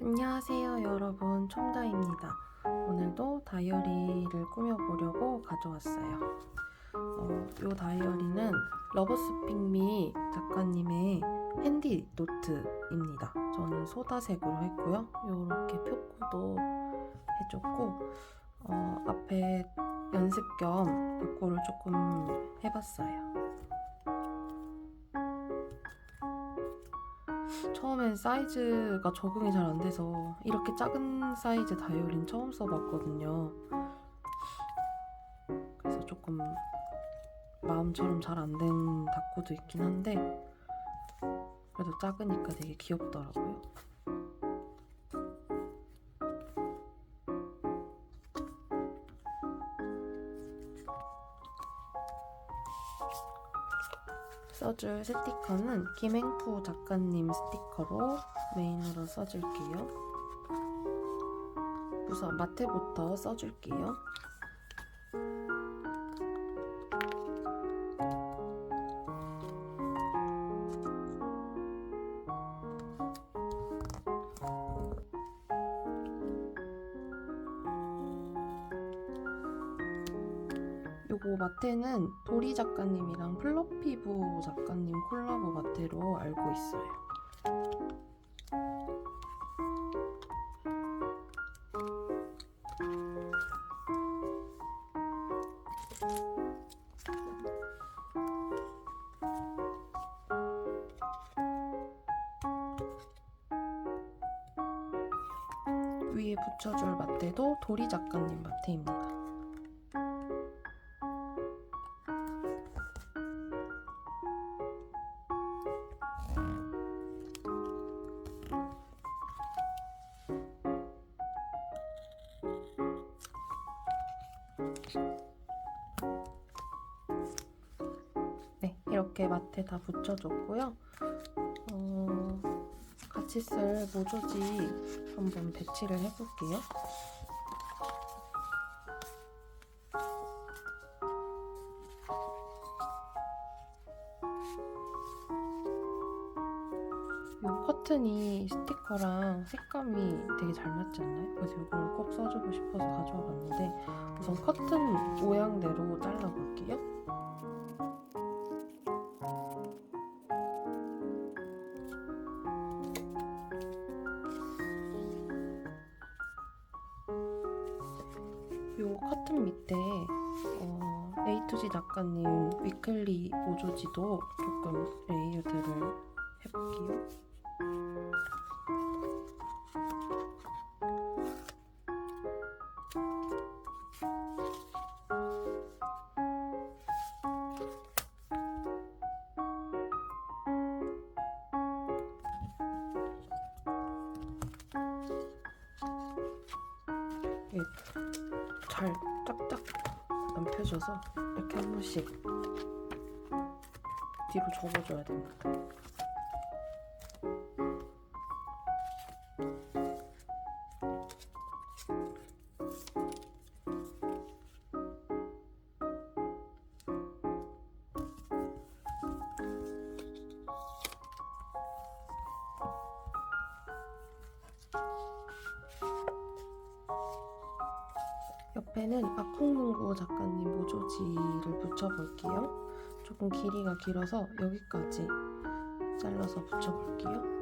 안녕하세요 여러분. 첨다입니다. 오늘도 다이어리를 꾸며보려고 가져왔어요. 어, 이 다이어리는 러버스핑미 작가님의 핸디 노트입니다. 저는 소다색으로 했고요. 이렇게 표구도 해줬고 어, 앞에 연습 겸 요거를 조금 해봤어요 처음엔 사이즈가 적응이 잘 안 돼서 이렇게 작은 사이즈 다이어리는 처음 써봤거든요. 그래서 조금 마음처럼 잘 안 된 닭구도 있긴 한데 그래도 작으니까 되게 귀엽더라고요. 써줄 스티커는 김행푸 작가님 스티커로 메인으로 써줄게요. 우선 마테부터 써줄게요. 마테는 도리 작가님이랑 플러피부 작가님 콜라보 마테로 알고 있어요. 위에 붙여줄 마테도 도리 작가님 마테입니다. 붙여줬고요. 어, 같이 쓸 모조지 한번 배치를 해볼게요. 이 커튼이 스티커랑 색감이 되게 잘 맞지 않나요? 그래서 이걸 꼭 써주고 싶어서 가져와 봤는데 우선 커튼 모양대로 잘라볼게요. 요 작가님 위클리 모조지도 조금 레이어드를 해볼게요. 이게 잘 짝짝 안 펴져서 이렇게 한 번씩 뒤로 접어줘야 됩니다. 붙여볼게요. 조금 길이가 길어서 여기까지 잘라서 붙여볼게요.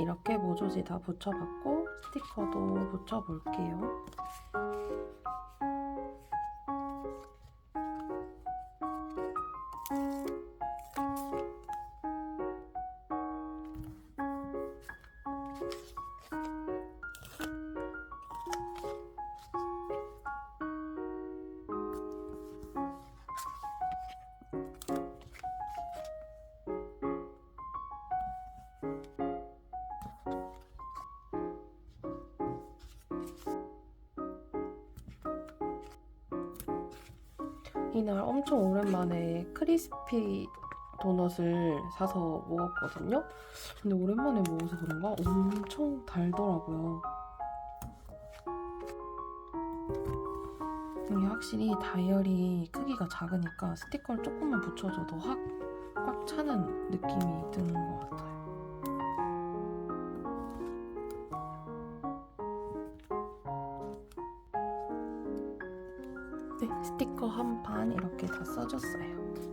이렇게 모조지 다 붙여봤고 스티커도 붙여볼게요. 이날 엄청 오랜만에 크리스피 도넛을 사서 먹었거든요. 근데 오랜만에 먹어서 그런가 엄청 달더라고요. 이게 확실히 다이어리 크기가 작으니까 스티커를 조금만 붙여줘도 확 꽉 차는 느낌이 드는 것 같아요. 스티커 한판 이렇게 다 써줬어요.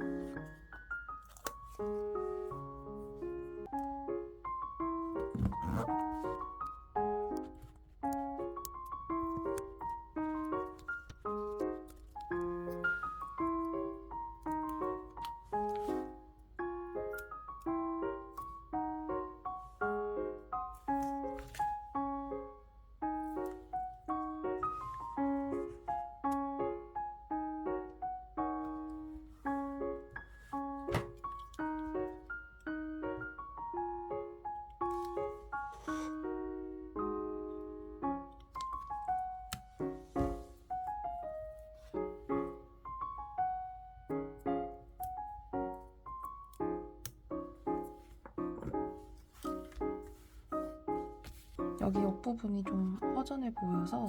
여기 옆부분이 좀 허전해 보여서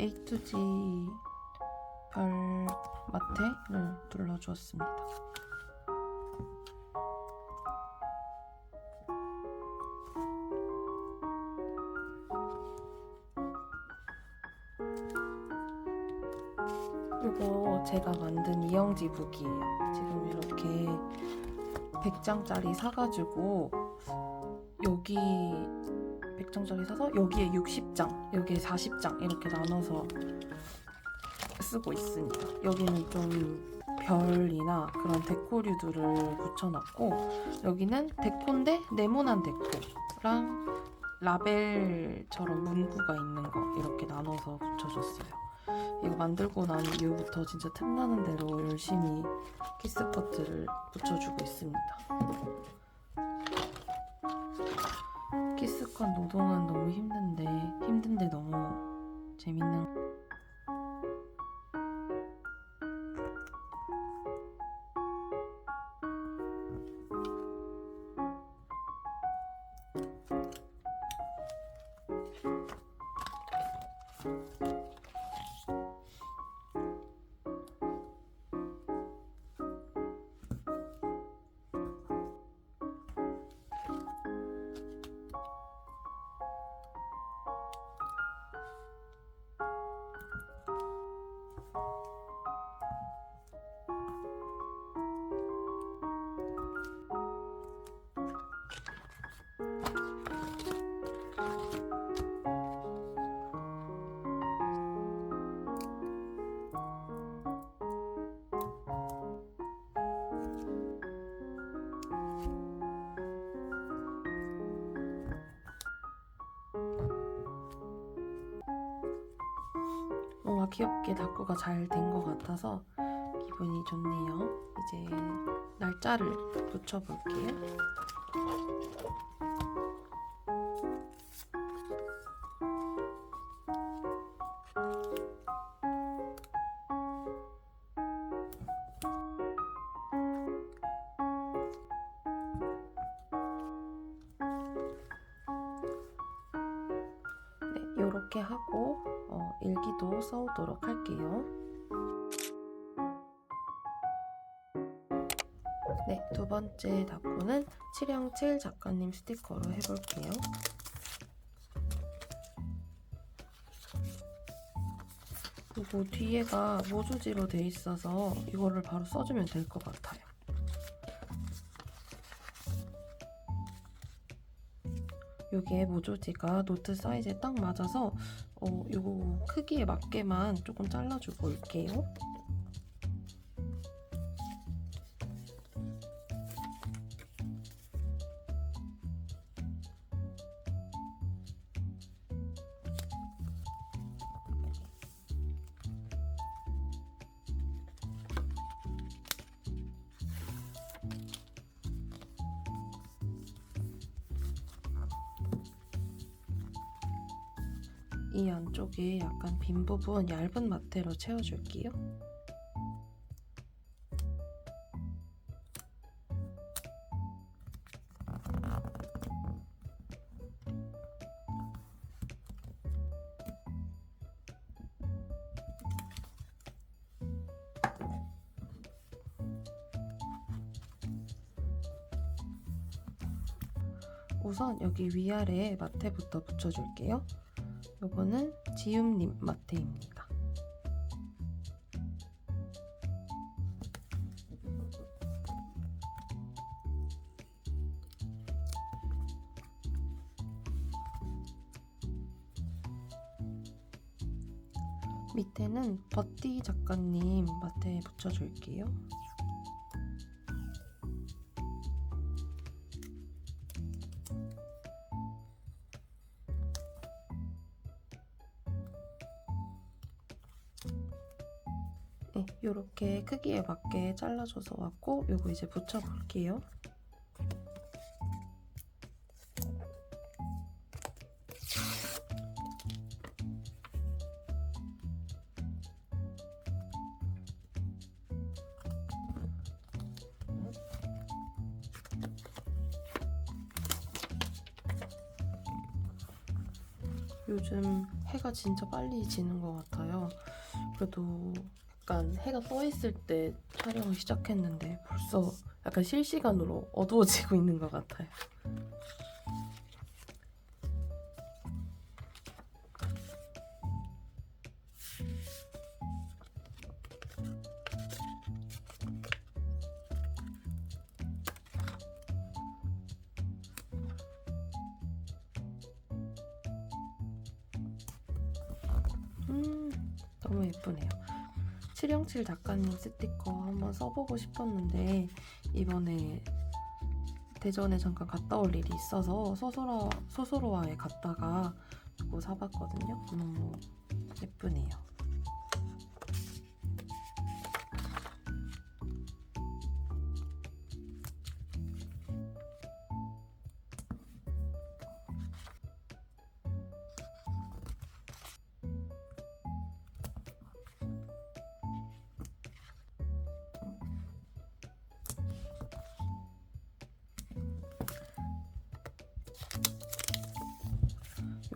A to G 별 마테를 눌러주었습니다. 이거 제가 만든 이영지 북이에요. 지금 이렇게 100장짜리 사가지고 여기 100장짜리 사서 여기에 60장, 여기에 40장 이렇게 나눠서 쓰고 있습니다. 여기는 좀 별이나 그런 데코류들을 붙여놨고 여기는 데코인데 네모난 데코랑 라벨처럼 문구가 있는 거 이렇게 나눠서 붙여줬어요. 이거 만들고 난 이후부터 진짜 틈나는 대로 열심히 키스커트를 붙여주고 있습니다. 키스컷 노동은 너무 힘든데 힘든데 너무 재밌는 뭔가 귀엽게 다꾸가 잘 된 것 같아서 기분이 좋네요. 이제 날짜를 붙여볼게요. 네, 이렇게 하고 어, 일기도 써오도록 할게요. 네, 두 번째 답구는 707 작가님 스티커로 해볼게요. 그리고 뒤에가 모주지로 돼 있어서 이거를 바로 써주면 될 것 같아요. 여기에 모조지가 노트 사이즈에 딱 맞아서 크기에 맞게만 조금 잘라주고 올게요. 빈 부분 얇은 마테로 채워줄게요. 우선 여기 위아래에 마테부터 붙여줄게요. 요거는 지음님 마테입니다. 밑에는 버띠 작가님 마테에 붙여줄게요. 크기에 맞게 잘라줘서 왔고 요거 이제 붙여볼게요. 요즘 해가 진짜 빨리 지는 것 같아요. 그래도 약간 해가 떠 있을 때 촬영을 시작했는데 벌써 약간 실시간으로 어두워지고 있는 것 같아요. 음, 너무 예쁘네요. 707 작가님 스티커 한번 써보고 싶었는데 이번에 대전에 잠깐 갔다 올 일이 있어서 소소라, 소소로와에 갔다가 이거 사봤거든요. 너무 예쁘네요.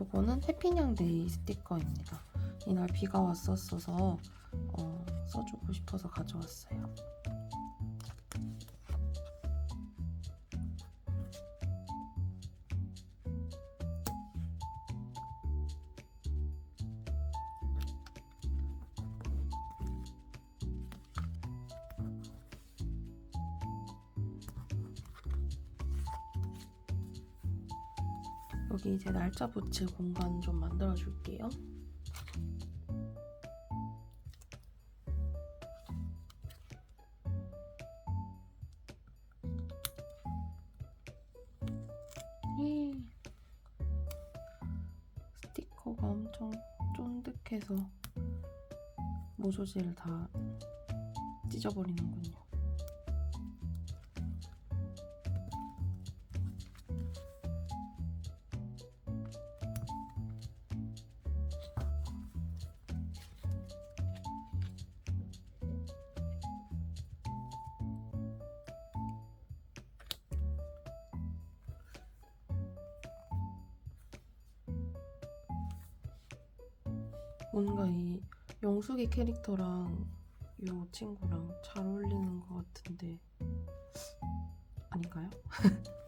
요거는 해피냥데이 스티커입니다. 이날 비가 왔었어서 어, 써주고 싶어서 가져왔어요. 날짜 붙일 공간 좀 만들어 줄게요. 음. 스티커가 엄청 쫀득해서 모조지를 다 찢어버리는군요. 영숙이 캐릭터랑 이 친구랑 잘 어울리는 것 같은데 아닌가요?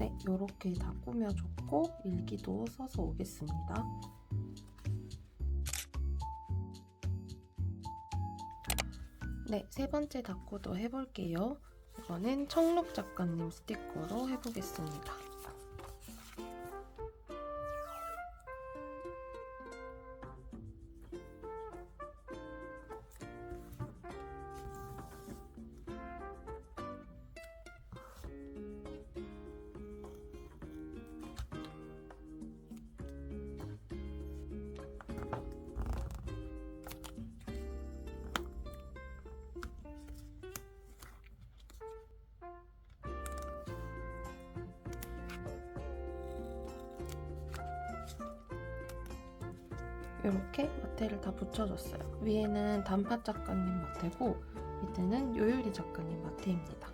네, 이렇게 다 꾸며줬고 일기도 써서 오겠습니다. 네, 세 번째 닫고도 해볼게요. 이거는 청록 작가님 스티커로 해보겠습니다. 이렇게 마테를 다 붙여줬어요. 위에는 단팥 작가님 마테고 이때는 요요리 작가님 마테입니다.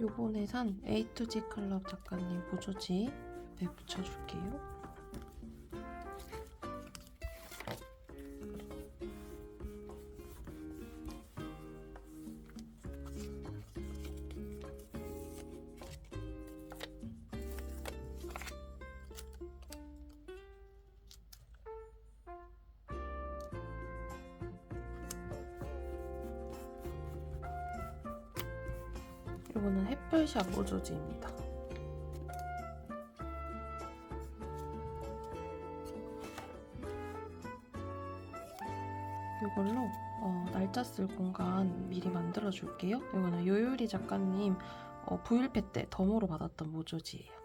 요번에 산 A2G 클럽 작가님 보조지 옆에 붙여줄게요. 이거는 햇볕샷 모조지입니다. 어, 날짜 쓸 공간 미리 만들어 줄게요. 이거는 요요리 작가님 어, 부일패 때 덤으로 받았던 모조지예요.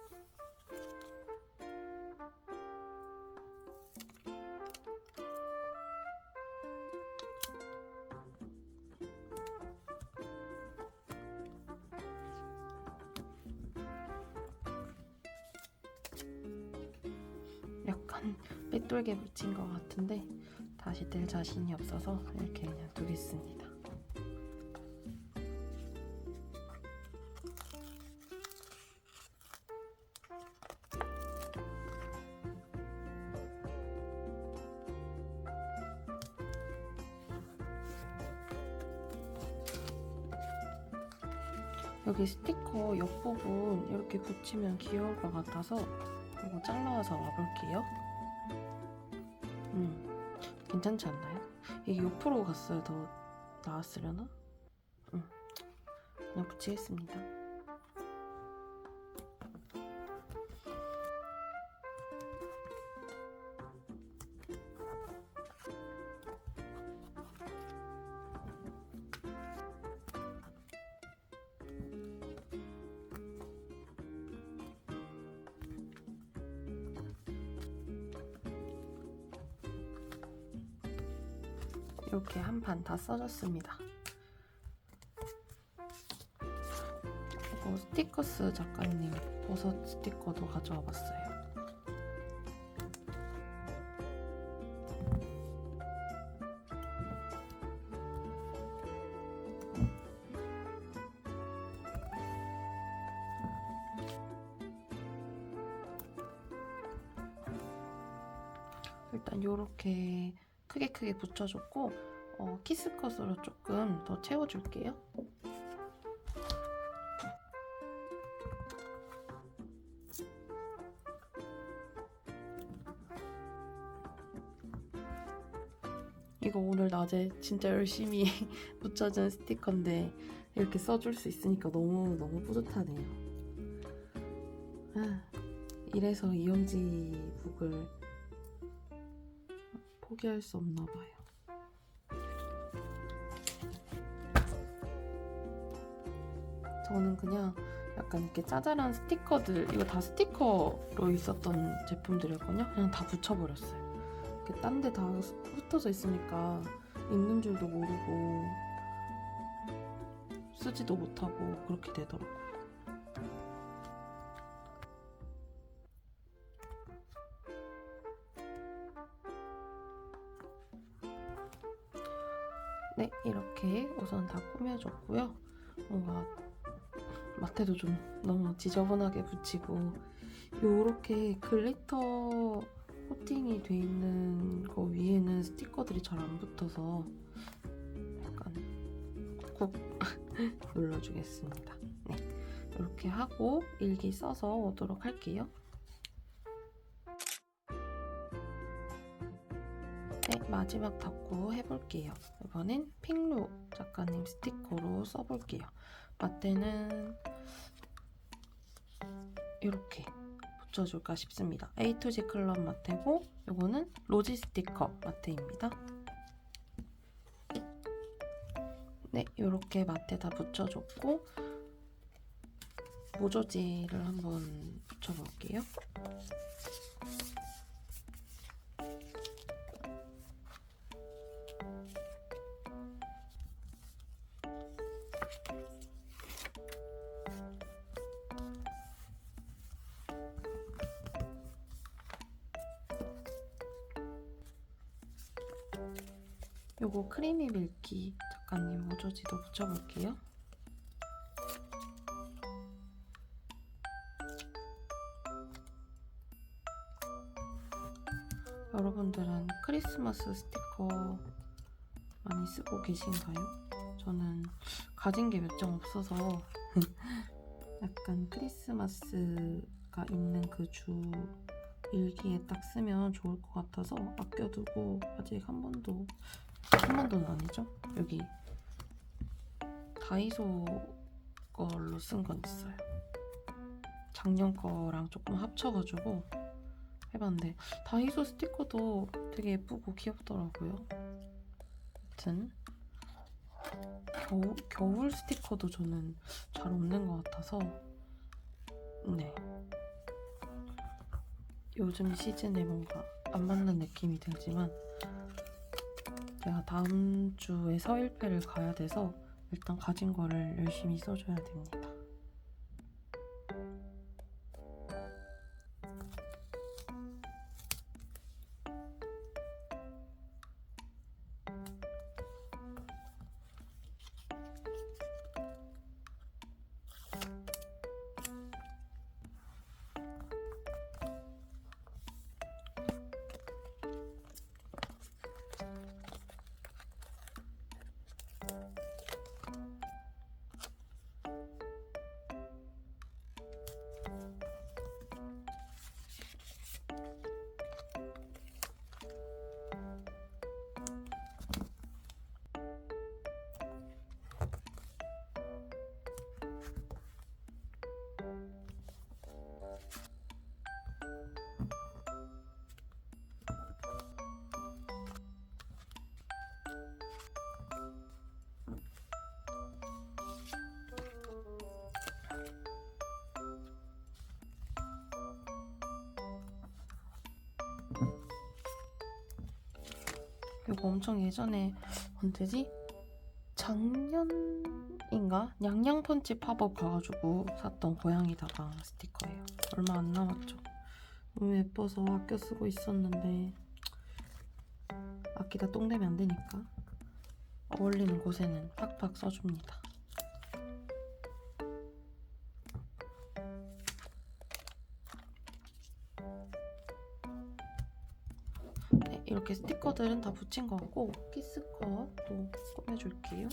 약간 빼돌게 붙인 것 같은데 다시 뗄 자신이 없어서 이렇게 그냥 두겠습니다. 여기 스티커 옆부분 이렇게 붙이면 귀여울 것 같아서 이거 잘라서 와볼게요. 음, 괜찮지 않나요? 이게 옆으로 갔어야 더 나았으려나? 음, 그냥 붙이겠습니다. 판다 써줬습니다. 이거 스티커스 작가님 버섯 스티커도 가져와 봤어요. 일단 이렇게 크게 크게 붙여줬고 어, 키스컷으로 조금 더 채워줄게요. 이거 오늘 낮에 진짜 열심히 붙여준 스티커인데 이렇게 써줄 수 있으니까 너무 너무 뿌듯하네요. 아, 이래서 이영지 북을 포기할 수 없나 봐요. 저는 그냥 약간 이렇게 짜잘한 스티커들 이거 다 스티커로 있었던 제품들이었거든요. 그냥 다 붙여버렸어요. 이렇게 딴 데 다 흩어져 있으니까 있는 줄도 모르고 쓰지도 못하고 그렇게 되더라고요. 네, 이렇게 우선 다 꾸며줬고요. 뭔가 마테도 좀 너무 지저분하게 붙이고 요렇게 글리터 코팅이 돼 있는 거 위에는 스티커들이 잘 안 붙어서 약간 꾹 눌러주겠습니다. 네, 이렇게 하고 일기 써서 오도록 할게요. 네, 마지막 닫고 해볼게요. 이번엔 핑루 작가님 스티커로 써볼게요. 마테는 이렇게 붙여줄까 싶습니다. A2G 클럽 마테고 이거는 로지 스티커 마테입니다. 네, 이렇게 마테다 붙여줬고 모조지를 한번 붙여볼게요. 요거 크리미 밀키 작가님 모조지도 붙여볼게요. 여러분들은 크리스마스 스티커 많이 쓰고 계신가요? 저는 가진 게 몇 장 없어서 약간 크리스마스가 있는 그 주 일기에 딱 쓰면 좋을 것 같아서 아껴두고 아직 한 번도 한 번도는 아니죠? 여기 다이소 걸로 쓴 건 있어요. 작년 거랑 조금 합쳐가지고 해봤는데 다이소 스티커도 되게 예쁘고 귀엽더라고요. 아무튼 겨우, 겨울 스티커도 저는 잘 없는 것 같아서 네 요즘 시즌에 뭔가 안 맞는 느낌이 들지만 제가 다음 주에 서일패를 가야 돼서 일단 가진 거를 열심히 써줘야 됩니다. 이거 엄청 예전에 언제지? 작년인가? 양양펀치 팝업 가가지고 샀던 고양이다방 스티커예요. 얼마 안 남았죠. 너무 예뻐서 아껴 쓰고 있었는데 아끼다 똥 되면 안 되니까 어울리는 곳에는 팍팍 써줍니다. 이렇게 스티커들은 다 붙인 것 같고 키스컷도 꾸며줄게요.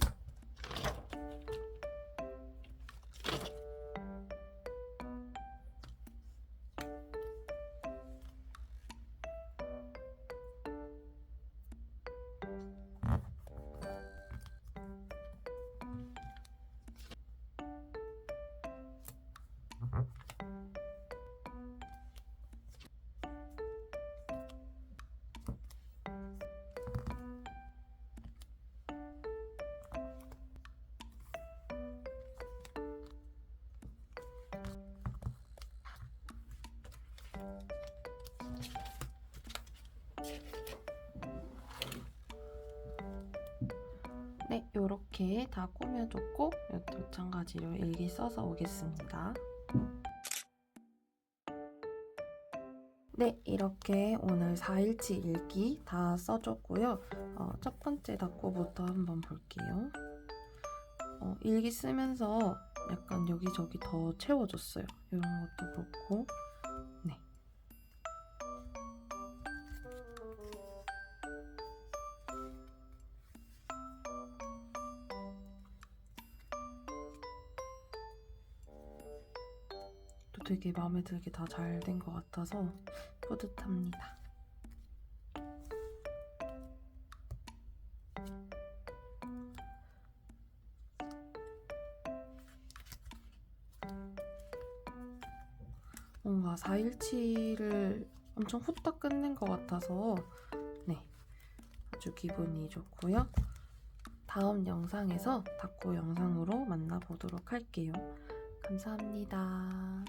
네, 이렇게 다 꾸며줬고 마찬가지로 일기 써서 오겠습니다. 네, 이렇게 오늘 4일치 일기 다 써줬고요. 어, 첫 번째 닫고부터 한번 볼게요. 어, 일기 쓰면서 약간 여기저기 더 채워줬어요. 이런 것도 그렇고. 되게 마음에 들게 다 잘 된 것 같아서 뿌듯합니다. 뭔가 4일치를 엄청 후딱 끝낸 것 같아서 네 아주 기분이 좋고요. 다음 영상에서 닫고 영상으로 만나보도록 할게요. 감사합니다.